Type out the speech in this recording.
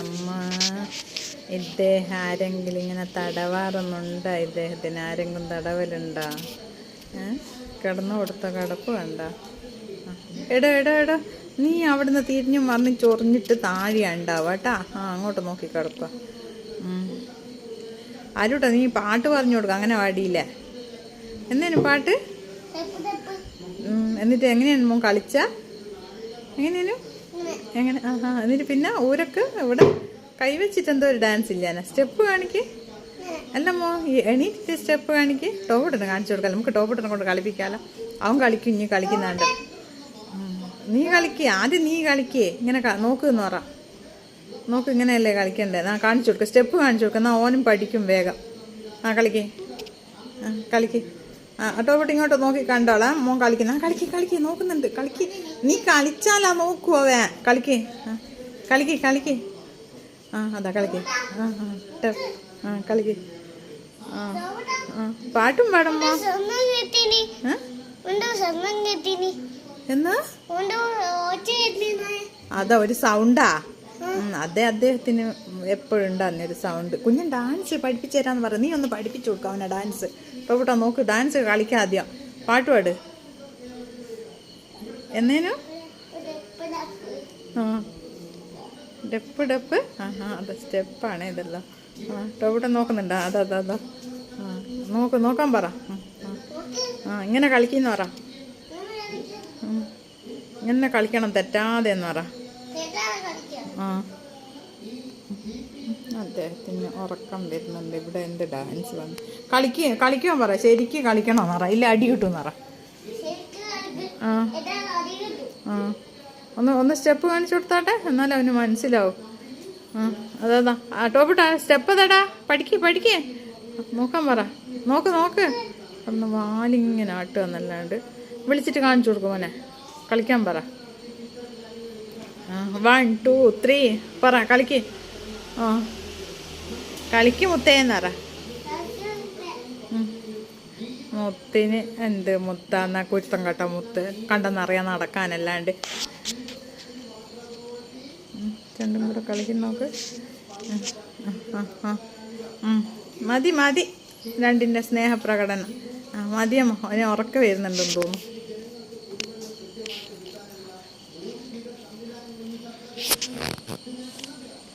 അമ്മ. ഇദ്ദേഹം ആരെങ്കിലും ഇങ്ങനെ തടവാറൊന്നുണ്ടോ ഇദ്ദേഹത്തിന് ആരെങ്കിലും തടവലുണ്ടോ? കിടന്നു കൊടുത്ത? കിടപ്പ് കണ്ട എടോ എടോ എടോ. നീ അവിടുന്ന് തിരിഞ്ഞും വന്ന് ചൊറിഞ്ഞിട്ട് താഴെ കേട്ടാ. ആ അങ്ങോട്ട് നോക്കി കിടക്കുക ആരൂട്ടോ നീ പാട്ട് പറഞ്ഞു കൊടുക്കുക അങ്ങനെ പാടിയില്ലേ. എന്തേനു പാട്ട്? എന്നിട്ട് എങ്ങനെയാണ് മോൻ കളിച്ച? എങ്ങനെയാണ്? എങ്ങനെ? ആ ആ എന്നിട്ട് പിന്നെ ഊരക്ക് ഇവിടെ കൈവച്ചിട്ട് എന്തോ ഒരു ഡാൻസ് ഇല്ലാന സ്റ്റെപ്പ് കാണിക്ക്. അല്ല മോ ഈ എണീറ്റിട്ട് സ്റ്റെപ്പ് കാണിക്ക്. ടോപ്പിട്ടിന് കാണിച്ചു കൊടുക്കാം. നമുക്ക് ടോപ്പിട്ടിനെ കൊണ്ട് കളിപ്പിക്കാമല്ലോ അവൻ കളിക്കും ഇനി കളിക്കുന്നുണ്ട്. നീ കളിക്കേ. ആദ്യം നീ കളിക്കേ. ഇങ്ങനെ നോക്ക് എന്ന് പറ. നോക്ക് ഇങ്ങനെയല്ലേ കളിക്കണ്ടേ? നാ കാണിച്ചു കൊടുക്കുക സ്റ്റെപ്പ് കാണിച്ചു കൊടുക്കുക എന്നാൽ ഓനും പഠിക്കും വേഗം. ആ കളിക്കേ. ആ കളിക്ക്. ആ ടോപ്പിട്ട് ഇങ്ങോട്ട് നോക്കി കണ്ടോളാം. മോൻ കളിക്കുന്ന. കളിക്ക് കളിക്ക് നോക്കുന്നുണ്ട്. കളിക്ക്. നീ കളിച്ചാലാ നോക്കൂ അവ കളിക്ക്. കളിക്ക് കളിക്ക്. ആ അതാ കളിക്ക്. ആ ആ കളിക്ക്. ആ പാട്ടും പാടുമ്പോ എന്നാ? അതാ ഒരു സൗണ്ടാ അതെ അദ്ദേഹത്തിന് എപ്പോഴും ഉണ്ടാകുന്ന ഒരു സൗണ്ട് കുഞ്ഞൻ ഡാൻസ് പഠിപ്പിച്ചു തരാമെന്ന് പറഞ്ഞു നീ ഒന്ന് പഠിപ്പിച്ചു കൊടുക്കാം അവനെ ഡാൻസ് ടോപ്പിട്ടാ നോക്ക് ഡാൻസ് കളിക്കാം ആദ്യം. പാട്ട് പാട്. എന്നേനു? ആ. ഡെപ്പ് ഡെപ്പ്. ആ ആ അത് സ്റ്റെപ്പാണ് ഇതെല്ലാം. ആ നോക്കുന്നുണ്ടോ. അതാ അതാ അതാ. ആ നോക്ക് നോക്കാൻ പറ. ആ. ഇങ്ങനെ കളിക്കുന്ന പറ. ഇങ്ങനെ കളിക്കണം തെറ്റാതെ എന്ന് പറ. അദ്ദേഹത്തിന് ഉറക്കം വരുന്നുണ്ട്. ഇവിടെ എന്ത് ഡാൻസ് വന്നു. കളിക്ക് കളിക്കാൻ പറ. ശരിക്ക് കളിക്കണോ നിറ ഇല്ല അടി കിട്ടും നിറ ആ. ഒന്ന് ഒന്ന് സ്റ്റെപ്പ് കാണിച്ചു കൊടുത്താട്ടെ? എന്നാലും അവന് മനസ്സിലാവും. ആ അതാ ആ ടോപ്പിട്ടാ സ്റ്റെപ്പ് തടാ പഠിക്ക് പഠിക്ക്. നോക്കാൻ പറ. നോക്ക് നോക്ക്. ഒന്ന് വാലിങ്ങനെ ആട്ടുക എന്നല്ലാണ്ട്. വിളിച്ചിട്ട് കാണിച്ചു കൊടുക്കും മോനെ. കളിക്കാൻ പറ. വൺ ടു ത്രീ പറ കളിക്ക്. ആ. കളിക്ക് മുത്തേന്നറ മുത്തിന് എന്ത് മുത്താന്ന കുരുത്തം കട്ട മുത്ത്. കണ്ടെന്നറിയാൻ നടക്കാനല്ലാണ്ട്. രണ്ടും കൂടെ കളിക്കുന്ന നോക്ക്. മതി മതി. രണ്ടിന്റെ സ്നേഹപ്രകടനം. മതിയമ്മ. അതിന് ഉറക്കം വരുന്നുണ്ടെന്ന് തോന്നുന്നു.